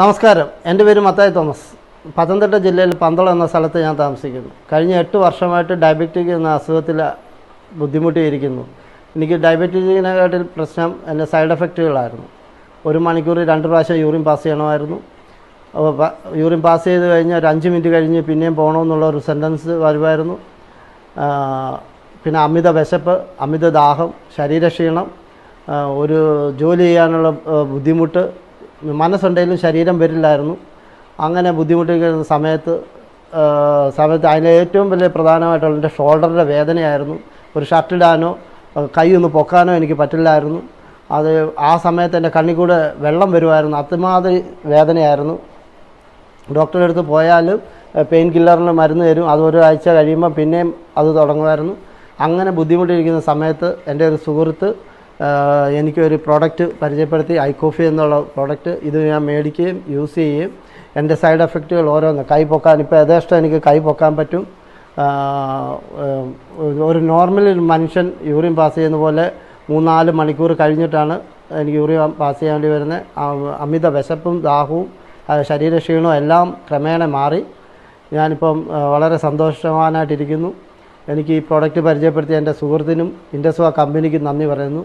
നമസ്കാരം. എന്റെ പേര് മത്തായി തോമസ്. പത്തനംതിട്ട ജില്ലയിൽ പന്തളം എന്ന സ്ഥലത്ത് ഞാൻ താമസിക്കുന്നു. കഴിഞ്ഞ എട്ട് വർഷമായിട്ട് ഡയബറ്റിക് എന്ന അസുഖത്തിൽ ബുദ്ധിമുട്ടിയിരിക്കുന്നു. എനിക്ക് ഡയബറ്റിക്കിനെക്കാട്ടിൽ പ്രശ്നം എന്റെ സൈഡ് എഫക്റ്റുകളായിരുന്നു. ഒരു മണിക്കൂർ രണ്ട് പ്രാവശ്യം യൂറിൻ പാസ് ചെയ്യണമായിരുന്നു. യൂറിൻ പാസ് ചെയ്ത് കഴിഞ്ഞ് ഒരു അഞ്ച് മിനിറ്റ് കഴിഞ്ഞ് പിന്നെയും പോകണമെന്നുള്ള ഒരു സെന്റൻസ് വരുമായിരുന്നു. പിന്നെ അമിത വിശപ്പ് അമിത ദാഹം ശരീരക്ഷീണം ഒരു ജോലി ചെയ്യാനുള്ള ബുദ്ധിമുട്ട് മനസ്സുണ്ടെങ്കിലും ശരീരം വരില്ലായിരുന്നു. അങ്ങനെ ബുദ്ധിമുട്ടിക്കുന്ന സമയത്ത് സമയത്ത് അതിന് ഏറ്റവും വലിയ പ്രധാനമായിട്ടുള്ള എന്റെ ഷോൾഡറിന്റെ വേദനയായിരുന്നു. ഒരു ഷർട്ടിടാനോ കൈ ഒന്ന് പൊക്കാനോ എനിക്ക് പറ്റില്ലായിരുന്നു. അത് ആ സമയത്ത് എന്റെ കണ്ണിൽ കൂടെ വെള്ളം വരുമായിരുന്നു. അത്മാതിരി വേദനയായിരുന്നു. ഡോക്ടറുടെ അടുത്ത് പോയാലും പെയിൻ കില്ലറിന് മരുന്ന് തരും. അത് ഒരാഴ്ച കഴിയുമ്പോൾ പിന്നെയും അത് തുടങ്ങുമായിരുന്നു. അങ്ങനെ ബുദ്ധിമുട്ടിയിരിക്കുന്ന സമയത്ത് എന്റെ ഒരു സുഹൃത്ത് എനിക്കൊരു പ്രോഡക്റ്റ് പരിചയപ്പെടുത്തി ഐക്കോഫി എന്നുള്ള പ്രോഡക്റ്റ് ഇത് ഞാൻ മേടിക്കുകയും യൂസ് ചെയ്യുകയും എന്റെ സൈഡ് എഫക്റ്റുകൾ ഓരോന്ന്. കൈ പൊക്കാൻ ഇപ്പോൾ യഥേഷ്ടം എനിക്ക് കൈ പൊക്കാൻ പറ്റും. ഒരു നോർമൽ മനുഷ്യൻ യൂറിൻ പാസ് ചെയ്യുന്ന പോലെ മൂന്നാൽ മണിക്കൂർ കഴിഞ്ഞിട്ടാണ് എനിക്ക് യൂറിൻ പാസ് ചെയ്യാൻ വേണ്ടി വരുന്നത് അമിത വിശപ്പും ദാഹവും ശരീരക്ഷീണവും എല്ലാം ക്രമേണ മാറി. ഞാനിപ്പം വളരെ സന്തോഷവാനായിട്ടിരിക്കുന്നു. എനിക്ക് ഈ പ്രോഡക്റ്റ് പരിചയപ്പെടുത്തിയ എന്റെ സുഹൃത്തിനും ഇൻഡസ്വ കമ്പനിക്കും നന്ദി പറയുന്നു.